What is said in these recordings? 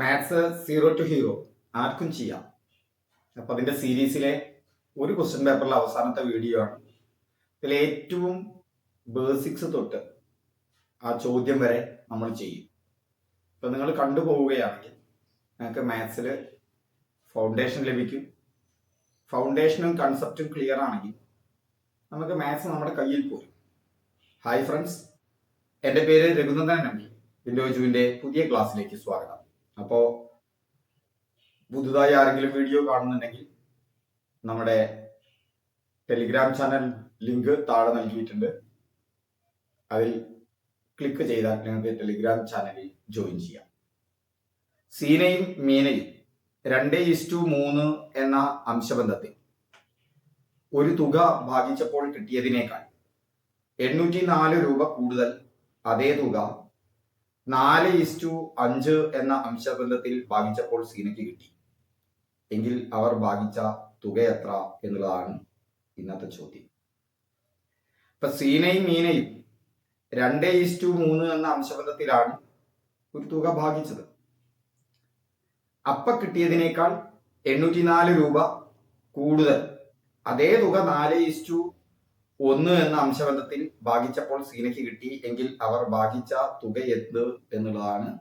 Maths zero to hero ആർക്കും ചെയ്യാം. അപ്പൊ അതിന്റെ സീരീസിലെ ഒരു ക്വസ്റ്റ്യൻ പേപ്പറിലെ അവസാനത്തെ വീഡിയോ ആണ്. ഇതിൽ ഏറ്റവും ബേസിക്സ് തൊട്ട് ആ ചോദ്യം വരെ നമ്മൾ ചെയ്യും. ഇപ്പൊ നിങ്ങൾ കണ്ടുപോവുകയാണെങ്കിൽ നിങ്ങൾക്ക് മാത്സിൽ ഫൗണ്ടേഷൻ ലഭിക്കും. ഫൗണ്ടേഷനും കൺസെപ്റ്റും ക്ലിയർ ആണെങ്കിൽ നമുക്ക് മാത്സ് നമ്മുടെ കയ്യിൽ പോരും. ഹായ് ഫ്രണ്ട്സ് എന്റെ പേര് രഘുനന്ദൻ നമ്പി വിൻഡോജുവിന്റെ പുതിയ ക്ലാസ്സിലേക്ക് സ്വാഗതം. അപ്പോൾ പുതുതായി ആരെങ്കിലും വീഡിയോ കാണുന്നുണ്ടെങ്കിൽ നമ്മുടെ ടെലിഗ്രാം ചാനൽ ലിങ്ക് താഴെ നൽകിയിട്ടുണ്ട്. അതിൽ ക്ലിക്ക് ചെയ്താൽ നിങ്ങൾക്ക് ടെലിഗ്രാം ചാനലിൽ ജോയിൻ ചെയ്യാം. സീനയും മീനയും രണ്ട് ഇസ്റ്റു മൂന്ന് എന്ന അംശബന്ധത്തിൽ ഒരു തുക ഭാഗിച്ചപ്പോൾ കിട്ടിയതിനേക്കാൾ എണ്ണൂറ്റി നാല് രൂപ കൂടുതൽ അതേ തുക നാല് ഇസ്റ്റു അഞ്ച് എന്ന അംശബന്ധത്തിൽ ഭാഗിച്ചപ്പോൾ സീനയ്ക്ക് കിട്ടി. എങ്കിൽ അവർ ഭാഗിച്ച തുക എത്ര എന്നുള്ളതാണ് ഇന്നത്തെ ചോദ്യം. ഇപ്പൊ സീനയും മീനയും രണ്ട് ഇസ്റ്റു മൂന്ന് എന്ന അംശബന്ധത്തിലാണ് ഒരു തുക ഭാഗിച്ചത്. അപ്പ കിട്ടിയതിനേക്കാൾ എണ്ണൂറ്റി നാല് രൂപ കൂടുതൽ. അതേ തുക നാല് ഇസ്റ്റു ഒന്ന് എന്ന അംശബന്ധത്തിൽ ഭാഗിച്ചപ്പോൾ സീനയ്ക്ക് കിട്ടി എങ്കിൽ അവർ ഭാഗിച്ച തുക എന്ത് എന്നുള്ളതാണ്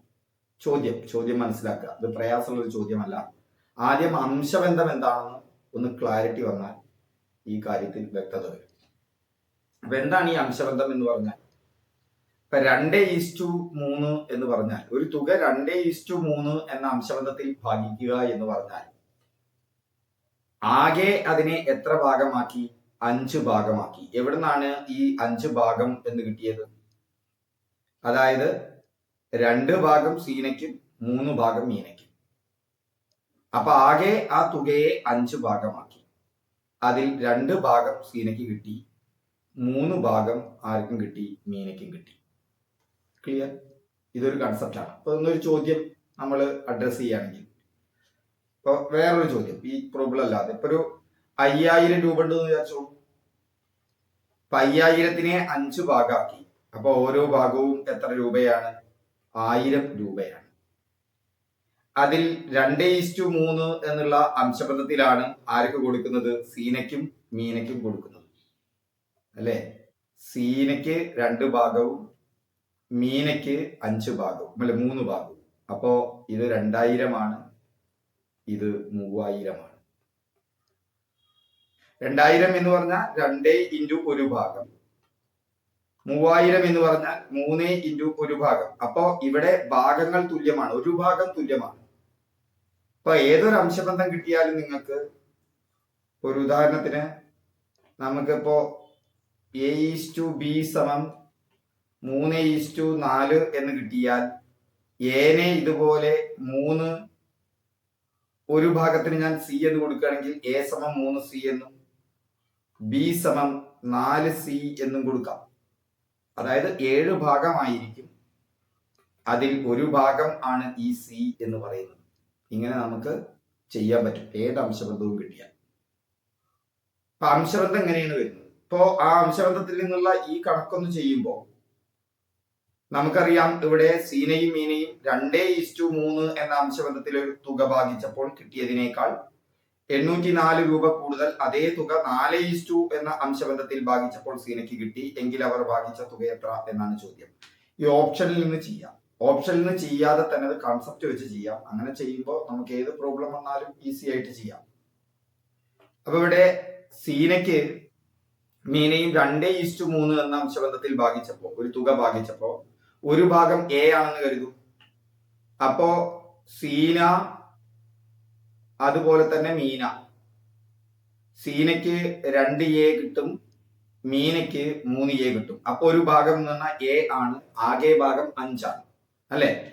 ചോദ്യം. ചോദ്യം മനസ്സിലാക്കുക. അത് പ്രയാസമുള്ള ഒരു ചോദ്യമല്ല. ആദ്യം അംശബന്ധം എന്താണെന്ന് ഒന്ന് ക്ലാരിറ്റി വന്നാൽ ഈ കാര്യത്തിൽ വ്യക്തത വരും. അപ്പൊ എന്താണ് ഈ അംശബന്ധം എന്ന് പറഞ്ഞാൽ? ഇപ്പൊ രണ്ട് ഈസ്റ്റു മൂന്ന് എന്ന് പറഞ്ഞാൽ ഒരു തുക രണ്ട് ഈസ്റ്റു മൂന്ന് എന്ന അംശബന്ധത്തിൽ ഭാഗിക്കുക എന്ന് പറഞ്ഞാൽ ആകെ അതിനെ എത്ര ഭാഗമാക്കി? അഞ്ച് ഭാഗമാക്കി. എവിടുന്നാണ് ഈ അഞ്ച് ഭാഗം എന്ന് കിട്ടിയത്? അതായത് രണ്ട് ഭാഗം സീനയ്ക്കും മൂന്ന് ഭാഗം മീനയ്ക്കും. അപ്പൊ ആകെ ആ തുകയെ അഞ്ച് ഭാഗമാക്കി. അതിൽ രണ്ട് ഭാഗം സീനയ്ക്ക് കിട്ടി മൂന്ന് ഭാഗം ആർക്കും കിട്ടി മീനയ്ക്കും കിട്ടി. ക്ലിയർ ഇതൊരു കൺസെപ്റ്റാണ് അപ്പൊ ഇന്നൊരു ചോദ്യം നമ്മൾ അഡ്രസ് ചെയ്യുകയാണെങ്കിൽ ഇപ്പൊ വേറൊരു ചോദ്യം. ഈ പ്രോബ്ലം അല്ലാതെ. ഇപ്പൊ ഒരു അയ്യായിരം രൂപ ഉണ്ടെന്ന് വിചാരിച്ചോളൂ അപ്പൊ അയ്യായിരത്തിനെ അഞ്ച് ഭാഗമാക്കി അപ്പൊ ഓരോ ഭാഗവും എത്ര രൂപയാണ്? ആയിരം രൂപയാണ്. അതിൽ രണ്ട് ഈസ്റ്റു മൂന്ന് എന്നുള്ള അംശബന്ധത്തിലാണ് ആർക്ക് കൊടുക്കുന്നത്? സീനയ്ക്കും മീനയ്ക്കും കൊടുക്കുന്നത്. അല്ലേ? സീനയ്ക്ക് രണ്ട് ഭാഗവും മീനയ്ക്ക് അഞ്ച് ഭാഗവും അല്ലെ മൂന്ന് ഭാഗവും. അപ്പോ ഇത് രണ്ടായിരമാണ് ഇത് മൂവായിരമാണ്. രണ്ടായിരം എന്ന് പറഞ്ഞാൽ രണ്ടേ ഇന്റു ഒരു ഭാഗം. മൂവായിരം എന്ന് പറഞ്ഞാൽ മൂന്ന് ഇന്റു ഒരു ഭാഗം. അപ്പോ ഇവിടെ ഭാഗങ്ങൾ തുല്യമാണ്. ഒരു ഭാഗം തുല്യമാണ്. അപ്പൊ ഏതൊരു അംശബന്ധം കിട്ടിയാലും നിങ്ങൾക്ക് ഒരു ഉദാഹരണത്തിന് നമുക്കിപ്പോ എ ഈസ് ടു ബി സമം മൂന്ന് ഈസ് ടു നാല് എന്ന് കിട്ടിയാൽ ഏനെ ഇതുപോലെ മൂന്ന് ഒരു ഭാഗത്തിന് ഞാൻ സി എന്ന് കൊടുക്കുകയാണെങ്കിൽ എ സമം മൂന്ന് സി എന്നും ബി സമം നാല് സി എന്നും കൊടുക്കാം. അതായത് ഏഴ് ഭാഗമായിരിക്കും അതിൽ ഒരു ഭാഗം ആണ് ഈ സി എന്ന് പറയുന്നത്. ഇങ്ങനെ നമുക്ക് ചെയ്യാൻ പറ്റും. ഏത് അംശബന്ധവും കിട്ടിയാൽ. അപ്പൊ അംശബന്ധം എങ്ങനെയാണ് വരുന്നത്? ഇപ്പോ ആ അംശബന്ധത്തിൽ നിന്നുള്ള ഈ കണക്കൊന്ന് ചെയ്യുമ്പോൾ നമുക്കറിയാം ഇവിടെ സീനയും മീനയും രണ്ടേ ഇസ്റ്റു മൂന്ന് എന്ന അംശബന്ധത്തിൽ ഒരു തുക ഭാഗിച്ചപ്പോൾ കിട്ടിയതിനേക്കാൾ എണ്ണൂറ്റി നാല് രൂപ കൂടുതൽ അതേ തുക നാല് ഇസ്റ്റു എന്ന അംശബന്ധത്തിൽ ഭാഗിച്ചപ്പോൾ സീനയ്ക്ക് കിട്ടി. എങ്കിൽ അവർ ഭാഗിച്ച തുക എത്ര എന്നാണ് ചോദ്യം. ഈ ഓപ്ഷനിൽ നിന്ന് ചെയ്യാം. ഓപ്ഷനിൽ നിന്ന് ചെയ്യാതെ തന്നെ അത് കൺസെപ്റ്റ് വെച്ച് ചെയ്യാം. അങ്ങനെ ചെയ്യുമ്പോൾ നമുക്ക് ഏത് പ്രോബ്ലം വന്നാലും ഈസി ആയിട്ട് ചെയ്യാം. അപ്പൊ ഇവിടെ സീനയ്ക്ക് മീനയും രണ്ടേ ഈസ്റ്റു മൂന്ന് എന്ന അംശബന്ധത്തിൽ ഭാഗിച്ചപ്പോൾ ഒരു തുക ഭാഗിച്ചപ്പോൾ ഒരു ഭാഗം എ ആണെന്ന് കരുതും. അപ്പോ സീന അതുപോലെ തന്നെ മീന. സീനയ്ക്ക് രണ്ട് എ കിട്ടും മീനയ്ക്ക് മൂന്ന് എ കിട്ടും. അപ്പോൾ ഒരു ഭാഗം എന്ന് പറഞ്ഞാൽ എ ആണ് ആകെ ഭാഗം അഞ്ചാണ്. അല്ലെ?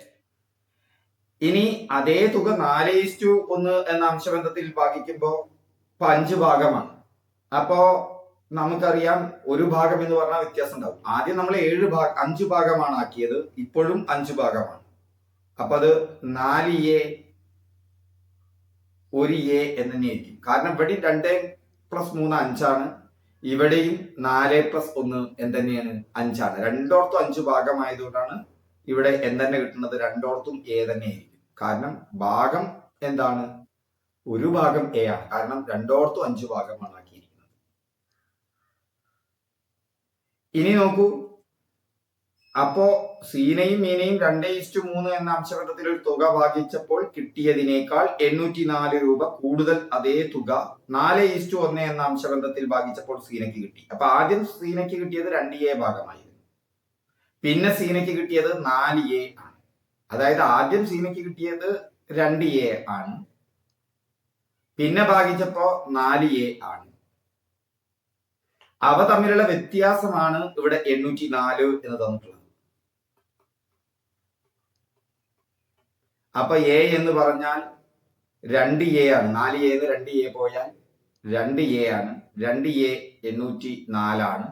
ഇനി അതേ തുക നാല് ഈസ്റ്റു ഒന്ന് എന്ന അംശബന്ധത്തിൽ ഭാഗിക്കുമ്പോൾ അഞ്ച് ഭാഗമാണ്. അപ്പോ നമുക്കറിയാം ഒരു ഭാഗം എന്ന് പറഞ്ഞാൽ വ്യത്യാസം ഉണ്ടാവും. ആദ്യം നമ്മൾ ഏഴ് ഭാഗം അഞ്ച് ഭാഗമാണ് ആക്കിയത് ഇപ്പോഴും അഞ്ച് ഭാഗമാണ്. അപ്പൊ അത് നാല് എ ഒരു എ എന്ന് കാരണം ഇവിടെ രണ്ട് പ്ലസ് മൂന്ന് അഞ്ചാണ്. ഇവിടെയും നാല് പ്ലസ് ഒന്ന് എന്തന്നെയാണ്? അഞ്ചാണ്. രണ്ടോർത്തും അഞ്ച് ഭാഗമായതുകൊണ്ടാണ് ഇവിടെ എന്തെന്നെ കിട്ടുന്നത്. രണ്ടോർത്തും എ തന്നെയായിരിക്കും. കാരണം ഭാഗം എന്താണ്? ഒരു ഭാഗം എ ആണ്. കാരണം രണ്ടോർത്തും അഞ്ച് ഭാഗമാണ് ആക്കിയിരിക്കുന്നത്. ഇനി നോക്കൂ. അപ്പോ സീനയും മീനയും രണ്ടേ ഇസ്റ്റു മൂന്ന് എന്ന അംശഘട്ടത്തിൽ ഒരു തുക ഭാഗിച്ചപ്പോൾ കിട്ടിയതിനേക്കാൾ എണ്ണൂറ്റി നാല് രൂപ കൂടുതൽ അതേ തുക നാല് ഇസ്റ്റു ഒന്ന് എന്ന അംശബന്ധത്തിൽ ഭാഗിച്ചപ്പോൾ സീനയ്ക്ക് കിട്ടി. അപ്പൊ ആദ്യം സീനയ്ക്ക് കിട്ടിയത് രണ്ട് എ ഭാഗമായിരുന്നു. പിന്നെ സീനയ്ക്ക് കിട്ടിയത് നാല് എ ആണ്. അതായത് ആദ്യം സീനയ്ക്ക് കിട്ടിയത് രണ്ട് എ ആണ്. പിന്നെ ഭാഗിച്ചപ്പോ നാല് എ ആണ്. അവ തമ്മിലുള്ള വ്യത്യാസമാണ് ഇവിടെ എണ്ണൂറ്റി നാല് എന്ന് തന്നിട്ടുള്ളത്. അപ്പൊ എ എന്ന് പറഞ്ഞാൽ രണ്ട് എ ആണ്. നാല് എ എന്ന് രണ്ട് എ പോയാൽ രണ്ട് എ ആണ്. രണ്ട് എ എണ്ണൂറ്റി നാലാണ്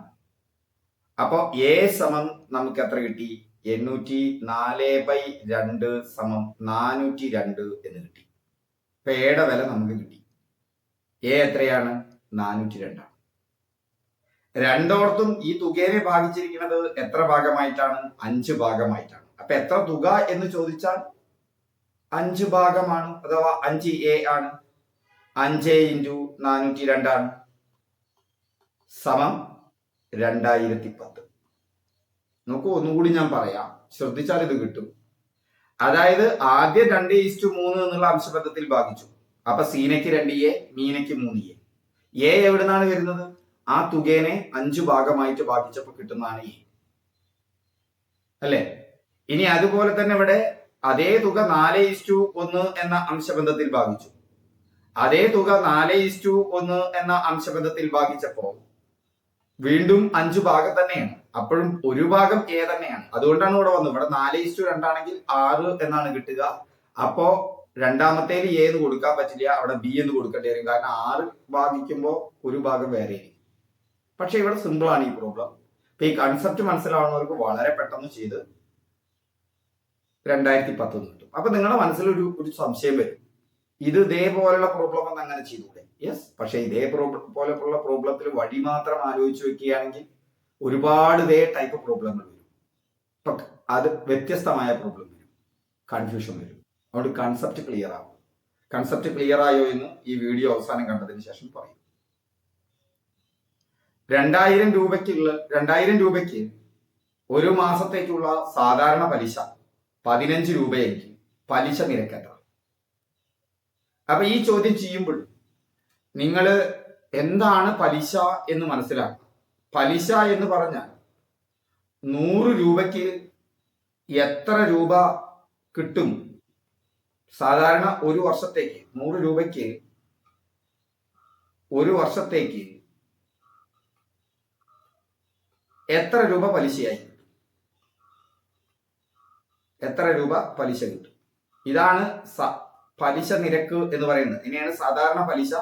അപ്പൊ എ സമം നമുക്ക് എത്ര കിട്ടി? എണ്ണൂറ്റി നാല് ബൈ രണ്ട് സമം നാനൂറ്റി രണ്ട് എന്ന് കിട്ടി. അപ്പൊ എയുടെ വില നമുക്ക് കിട്ടി. എ എത്രയാണ്? നാനൂറ്റി രണ്ടാണ് രണ്ടോടത്തും ഈ തുകയെ ഭാഗിച്ചിരിക്കുന്നത് എത്ര ഭാഗമായിട്ടാണ്? അഞ്ച് ഭാഗമായിട്ടാണ്. അപ്പൊ എത്ര തുക എന്ന് ചോദിച്ചാൽ അഞ്ച് ഭാഗമാണ് അഥവാ അഞ്ച് എ ആണ്. അഞ്ച് ഇന്റു നാനൂറ്റി രണ്ടാണ്. സമം രണ്ടായിരത്തി പത്ത്. നോക്കൂ ഒന്നുകൂടി ഞാൻ പറയാം. ശ്രദ്ധിച്ചാൽ ഇത് കിട്ടും. അതായത് ആദ്യം രണ്ട് ഈസ്റ്റു മൂന്ന് എന്നുള്ള അംശബന്ധത്തിൽ ഭാഗിച്ചു. അപ്പൊ സീനയ്ക്ക് രണ്ട് എ മീനയ്ക്ക് മൂന്ന് എ എ എവിടെ നിന്നാണ് വരുന്നത്? ആ തുകേനെ അഞ്ചു ഭാഗമായിട്ട് ഭാഗിച്ചപ്പോൾ കിട്ടുന്നതാണ് എ അല്ലേ? ഇനി അതുപോലെ തന്നെ ഇവിടെ അതേ തുക നാല് ഇസ്റ്റു ഒന്ന് എന്ന അംശബന്ധത്തിൽ ഭാഗിച്ചു. അതേ തുക നാല് ഇസ്റ്റു ഒന്ന് എന്ന അംശബന്ധത്തിൽ ഭാഗിച്ചപ്പോൾ വീണ്ടും അഞ്ചു ഭാഗം തന്നെയാണ്. അപ്പോഴും ഒരു ഭാഗം എ തന്നെയാണ്. അതുകൊണ്ടാണ് ഇവിടെ വന്നത്. ഇവിടെ നാല് ഇസ്റ്റു രണ്ടാണെങ്കിൽ ആറ് എന്നാണ് കിട്ടുക. അപ്പോ രണ്ടാമത്തേൽ എ എന്ന് കൊടുക്കാൻ പറ്റില്ല. അവിടെ ബി എന്ന് കൊടുക്കേണ്ടി വരും. കാരണം ആറ് ഭാഗിക്കുമ്പോൾ ഒരു ഭാഗം വേറെ പക്ഷെ ഇവിടെ സിമ്പിൾ ആണ് ഈ പ്രോബ്ലം അപ്പൊ ഈ കൺസെപ്റ്റ് മനസ്സിലാവുന്നവർക്ക് വളരെ പെട്ടെന്ന് ചെയ്ത് രണ്ടായിരത്തി പത്തൊന്ന് കിട്ടും. അപ്പൊ നിങ്ങളുടെ മനസ്സിലൊരു ഒരു സംശയം വരും. ഇത് ഇതേപോലുള്ള പ്രോബ്ലം ഒന്ന് അങ്ങനെ ചെയ്തുകൂടെ? യെസ് പക്ഷേ ഇതേ പോലെയുള്ള പ്രോബ്ലത്തിൽ വഴി മാത്രം ആലോചിച്ച് വെക്കുകയാണെങ്കിൽ ഒരുപാട് ഇതേ ടൈപ്പ് പ്രോബ്ലങ്ങൾ വരും. ഇപ്പൊ അത് വ്യത്യസ്തമായ പ്രോബ്ലം വരും. കൺഫ്യൂഷൻ വരും. അതുകൊണ്ട് കൺസെപ്റ്റ് ക്ലിയർ ആവും. കൺസെപ്റ്റ് ക്ലിയർ ആയോ എന്ന് ഈ വീഡിയോ അവസാനം കണ്ടതിന് ശേഷം പറയും. രണ്ടായിരം രൂപയ്ക്കുള്ള രണ്ടായിരം രൂപയ്ക്ക് ഒരു മാസത്തേക്കുള്ള സാധാരണ പലിശ പതിനഞ്ച് രൂപയായിരിക്കും. പലിശ നിരക്ക് എത്ര അപ്പൊ ഈ ചോദ്യം ചെയ്യുമ്പോൾ നിങ്ങൾ എന്താണ് പലിശ എന്ന് മനസ്സിലാക്കുക. പലിശ എന്ന് പറഞ്ഞാൽ നൂറ് രൂപയ്ക്ക് എത്ര രൂപ കിട്ടും? സാധാരണ ഒരു വർഷത്തേക്ക് നൂറ് രൂപയ്ക്ക് ഒരു വർഷത്തേക്ക് എത്ര രൂപ പലിശയായി? എത്ര രൂപ പലിശ കിട്ടും? ഇതാണ് പലിശ നിരക്ക് എന്ന് പറയുന്നത്. ഇനിയാണ് സാധാരണ പലിശ.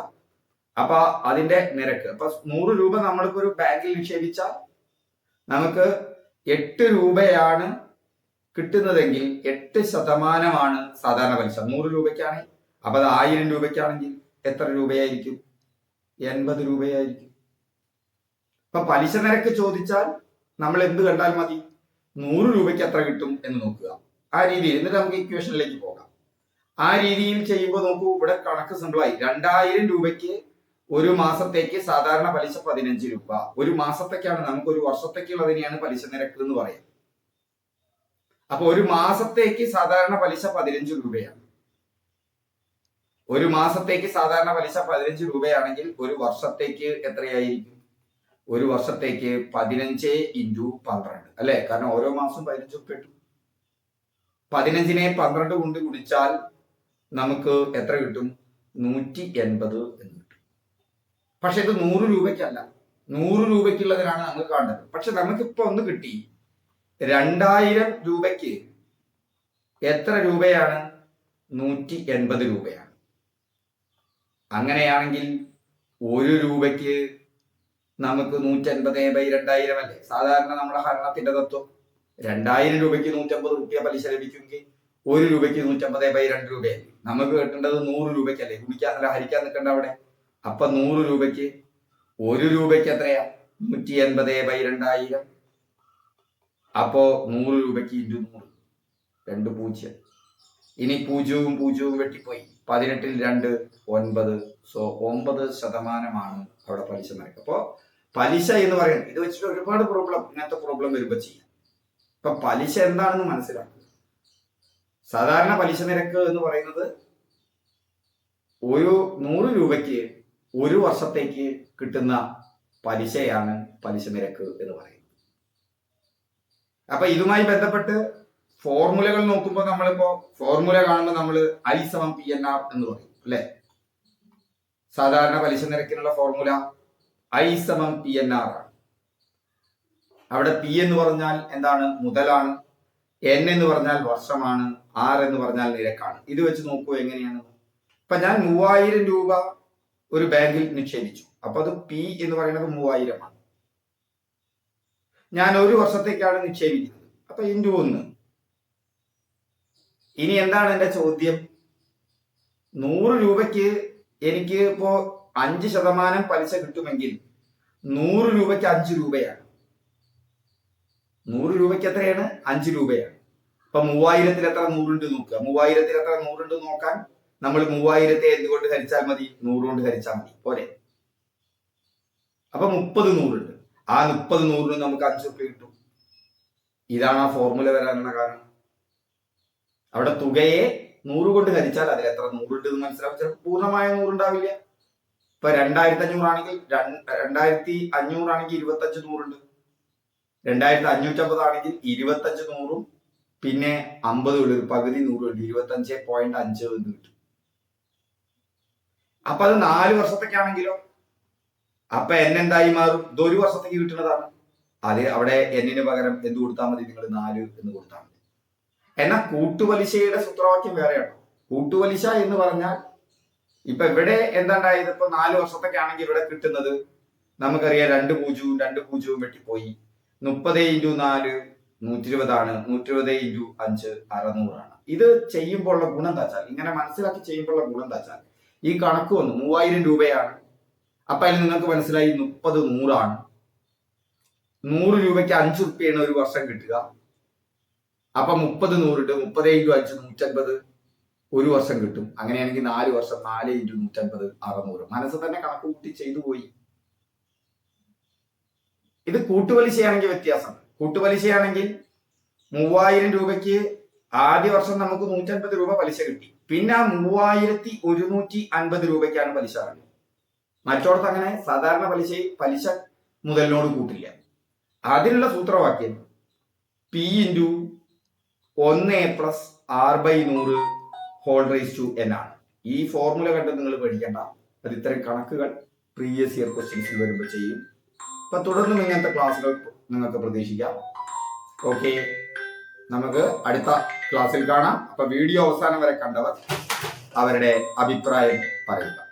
അപ്പൊ അതിന്റെ നിരക്ക്. അപ്പൊ നൂറ് രൂപ നമ്മൾക്ക് ഒരു ബാങ്കിൽ നിക്ഷേപിച്ചാൽ നമുക്ക് എട്ട് രൂപയാണ് കിട്ടുന്നതെങ്കിൽ എട്ട് ശതമാനമാണ് സാധാരണ പലിശ. നൂറ് രൂപയ്ക്കാണെങ്കിൽ അപ്പൊ അത് ആയിരം രൂപയ്ക്കാണെങ്കിൽ എത്ര രൂപയായിരിക്കും? എൺപത് രൂപയായിരിക്കും. അപ്പൊ പലിശ നിരക്ക് ചോദിച്ചാൽ നമ്മൾ എന്ത് കണ്ടാൽ മതി. നൂറ് രൂപയ്ക്ക് എത്ര കിട്ടും എന്ന് നോക്കുക. ആ രീതിയിൽ. എന്നിട്ട് നമുക്ക് ഇക്വേഷനിലേക്ക് പോകാം. ആ രീതിയിൽ ചെയ്യുമ്പോൾ നോക്കൂ ഇവിടെ കണക്ക് സിമ്പിളായി രണ്ടായിരം രൂപയ്ക്ക് ഒരു മാസത്തേക്ക് സാധാരണ പലിശ പതിനഞ്ച് രൂപ. ഒരു മാസത്തേക്കാണ് നമുക്ക് ഒരു വർഷത്തേക്കുള്ളതിനെയാണ് പലിശ നിരക്ക് എന്ന് പറയാം. അപ്പൊ ഒരു മാസത്തേക്ക് സാധാരണ പലിശ പതിനഞ്ച് രൂപയാണ്. ഒരു മാസത്തേക്ക് സാധാരണ പലിശ പതിനഞ്ച് രൂപയാണെങ്കിൽ ഒരു വർഷത്തേക്ക് എത്രയായിരിക്കും? ഒരു വർഷത്തേക്ക് പതിനഞ്ച് ഇന്റു പന്ത്രണ്ട്. അല്ലെ? കാരണം ഓരോ മാസം പതിനഞ്ച് രൂപ കിട്ടും പതിനഞ്ചിനെ പന്ത്രണ്ട് കൊണ്ട് ഗുണിച്ചാൽ നമുക്ക് എത്ര കിട്ടും? നൂറ്റി എൺപത് എന്ന് കിട്ടും. പക്ഷെ ഇത് നൂറ് രൂപയ്ക്കല്ല. നൂറ് രൂപയ്ക്കുള്ളതിനാണ് നമ്മൾ കാണുന്നത്. പക്ഷെ നമുക്കിപ്പോ ഒന്ന് കിട്ടി. രണ്ടായിരം രൂപയ്ക്ക് എത്ര രൂപയാണ്? നൂറ്റി എൺപത് രൂപയാണ്. അങ്ങനെയാണെങ്കിൽ ഒരു രൂപയ്ക്ക് നമുക്ക് നൂറ്റൻപത് ബൈ രണ്ടായിരം അല്ലേ? സാധാരണ നമ്മുടെ ഹരണത്തിന്റെ തത്വം. രണ്ടായിരം രൂപയ്ക്ക് നൂറ്റമ്പത് റുപ്യ പലിശ ലഭിക്കുമെങ്കിൽ ഒരു രൂപയ്ക്ക് നൂറ്റമ്പത് ബൈ രണ്ട് രൂപയല്ലേ നമുക്ക് കിട്ടേണ്ടത് നൂറ് രൂപയ്ക്കല്ലേ? ഗുണിക്കാൻ അല്ല ഹരിക്കാൻ നിൽക്കണ്ട അവിടെ. അപ്പൊ നൂറ് രൂപയ്ക്ക് ഒരു രൂപയ്ക്ക് എത്രയാ? നൂറ്റി എൺപത് ബൈ രണ്ടായിരം. അപ്പോ നൂറ് രൂപയ്ക്ക് ഇന്റു നൂറ്. രണ്ട് പൂജ്യം. ഇനി പൂജ്യവും പൂജ്യവും വെട്ടിപ്പോയി. പതിനെട്ടിൽ രണ്ട് ഒൻപത്. സോ ഒമ്പത് ശതമാനമാണ് അവിടെ പലിശ നിരക്ക്. അപ്പോ പലിശ എന്ന് പറയുന്നത് ഇത് വെച്ചിട്ട് ഒരുപാട് പ്രോബ്ലം ഇങ്ങനത്തെ പ്രോബ്ലം വരുമ്പോൾ ചെയ്യാം. ഇപ്പൊ പലിശ എന്താണെന്ന് മനസ്സിലാക്കുക. സാധാരണ പലിശ നിരക്ക് എന്ന് പറയുന്നത് ഒരു നൂറ് രൂപയ്ക്ക് ഒരു വർഷത്തേക്ക് കിട്ടുന്ന പലിശയാണ് പലിശ നിരക്ക് എന്ന് പറയുന്നത്. അപ്പൊ ഇതുമായി ബന്ധപ്പെട്ട് ഫോർമുലകൾ നോക്കുമ്പോൾ നമ്മളിപ്പോ ഫോർമുല കാണുമ്പോൾ നമ്മൾ ഐ സമം പി എൻ ആർ എന്ന് പറയും അല്ലെ? സാധാരണ പലിശ നിരക്കിനുള്ള ഫോർമുല ഐ സമം പി എൻ ആർ ആണ്. അവിടെ പി എന്ന് പറഞ്ഞാൽ എന്താണ്? മുതലാണ്. എൻ എന്ന് പറഞ്ഞാൽ വർഷമാണ്. ആർ എന്ന് പറഞ്ഞാൽ നിരക്കാണ്. ഇത് വെച്ച് നോക്കൂ എങ്ങനെയാണ്. ഇപ്പൊ ഞാൻ മൂവായിരം രൂപ ഒരു ബാങ്കിൽ നിക്ഷേപിച്ചു. അപ്പൊ അത് പി എന്ന് പറയുന്നത് മൂവായിരമാണ്. ഞാൻ ഒരു വർഷത്തേക്കാണ് നിക്ഷേപിക്കുന്നത്. അപ്പൊ ഇന്റു ഒന്ന്. ഇനി എന്താണ് എന്റെ ചോദ്യം? നൂറ് രൂപയ്ക്ക് എനിക്ക് ഇപ്പോ അഞ്ച് ശതമാനം പലിശ കിട്ടുമെങ്കിൽ നൂറ് രൂപയ്ക്ക് അഞ്ച് രൂപയാണ്. നൂറ് രൂപയ്ക്ക് എത്രയാണ്? അഞ്ച് രൂപയാണ്. അപ്പൊ മൂവായിരത്തിൽ എത്ര നൂറുണ്ട് നോക്കുക. മൂവായിരത്തിൽ എത്ര നൂറുണ്ട് നോക്കാൻ നമ്മൾ മൂവായിരത്തെ എന്തുകൊണ്ട് ഹരിച്ചാൽ മതി? നൂറ് കൊണ്ട് ഹരിച്ചാൽ മതി. പോരെ. അപ്പൊ മുപ്പത് നൂറുണ്ട്. ആ മുപ്പത് നൂറിന് നമുക്ക് അഞ്ച് റുപ്യ കിട്ടും. ഇതാണ് ആ ഫോർമുല വരാനുള്ള കാരണം. അവിടെ തുകയെ നൂറ് കൊണ്ട് ഹരിച്ചാൽ അതിൽ എത്ര നൂറുണ്ട് എന്ന് മനസ്സിലാവും. ചിലപ്പോൾ പൂർണമായ നൂറുണ്ടാവില്ല. ഇപ്പൊ രണ്ടായിരത്തി അഞ്ഞൂറാണെങ്കിൽ രണ്ടായിരത്തി അഞ്ഞൂറാണെങ്കിൽ ഇരുപത്തഞ്ച് നൂറുണ്ട്. രണ്ടായിരത്തി അഞ്ഞൂറ്റമ്പത് ആണെങ്കിൽ ഇരുപത്തഞ്ച് നൂറും പിന്നെ അമ്പത് ഉള്ളൂ പകുതി നൂറുണ്ട് ഇരുപത്തഞ്ച് പോയിന്റ് അഞ്ച് എന്ന് കിട്ടും. അപ്പൊ അത് നാല് വർഷത്തേക്കാണെങ്കിലോ അപ്പൊ എന്നെന്തായി മാറും? ഇത് ഒരു വർഷത്തേക്ക് കിട്ടുന്നതാണ്. അത് അവിടെ എന്നിന് പകരം എന്ത് കൊടുത്താൽ മതി? നിങ്ങൾ നാല് എന്ന് കൊടുത്താൽ മതി. എന്നാൽ കൂട്ടുപലിശയുടെ സൂത്രവാക്യം വേറെയാണ്? കൂട്ടുപലിശ എന്ന് പറഞ്ഞാൽ ഇപ്പൊ ഇവിടെ എന്താണ്ടായത്? ഇപ്പൊ നാല് വർഷത്തേക്കാണെങ്കിൽ ഇവിടെ കിട്ടുന്നത് നമുക്കറിയാം രണ്ട് പൂജ്യവും രണ്ട് പൂജ്യവും വെട്ടിപ്പോയി. മുപ്പത് ഇന്റു നാല് നൂറ്റി ഇരുപതാണ് നൂറ്റി ഇരുപത് ഇന്റു അഞ്ച് അറുന്നൂറാണ്. ഇത് ചെയ്യുമ്പോൾ ഉള്ള ഗുണം എന്താ വെച്ചാൽ ഇങ്ങനെ മനസ്സിലാക്കി ചെയ്യുമ്പോൾ ഉള്ള ഗുണം എന്താ വെച്ചാൽ ഈ കണക്ക് വന്നു മൂവായിരം രൂപയാണ്. അപ്പൊ അതിൽ നിങ്ങൾക്ക് മനസ്സിലായി മുപ്പത് നൂറാണ്. നൂറ് രൂപയ്ക്ക് അഞ്ച് റുപ്യാണ് ഒരു വർഷം കിട്ടുക. അപ്പൊ മുപ്പത് നൂറുണ്ട് മുപ്പത് ഇന്റു അഞ്ച് നൂറ്റൻപത് ഒരു വർഷം കിട്ടും. അങ്ങനെയാണെങ്കിൽ നാല് വർഷം നാല് ഇന്റു നൂറ്റൻപത് അറുന്നൂറ്. മനസ്സ് തന്നെ കണക്ക് കൂട്ടി ചെയ്തു പോയി. ഇത് കൂട്ടുപലിശയാണെങ്കിൽ വ്യത്യാസം. കൂട്ടുപലിശയാണെങ്കിൽ മൂവായിരം രൂപയ്ക്ക് ആദ്യ വർഷം നമുക്ക് നൂറ്റൻപത് രൂപ പലിശ കിട്ടി. പിന്നെ ആ മൂവായിരത്തി ഒരുന്നൂറ്റി അൻപത് രൂപയ്ക്കാണ് പലിശ അറിയുന്നത് മറ്റോടത്ത് അങ്ങനെ സാധാരണ പലിശ പലിശ മുതലിനോട് കൂട്ടില്ല. അതിനുള്ള സൂത്രവാക്യം പി ഇന്റു ഒന്ന് എ പ്ലസ് ആർ ബൈ നൂറ് ഹോൾ റൈസ് ടു എൻ ആണ്. ഈ ഫോർമുല കണ്ട് നിങ്ങൾ പേടിക്കേണ്ട. അത് ഇത്തരം കണക്കുകൾ പ്രീവിയസ് ഇയർ ക്വസ്റ്റ്യൻസിൽ വരുമ്പോൾ ചെയ്യും. അപ്പൊ തുടർന്നും ഇങ്ങനത്തെ ക്ലാസ്സുകൾ നിങ്ങൾക്ക് പ്രതീക്ഷിക്കാം. ഓക്കെ നമുക്ക് അടുത്ത ക്ലാസ്സിൽ കാണാം. അപ്പൊ വീഡിയോ അവസാനം വരെ കണ്ടവർ അവരുടെ അഭിപ്രായം പറയുക.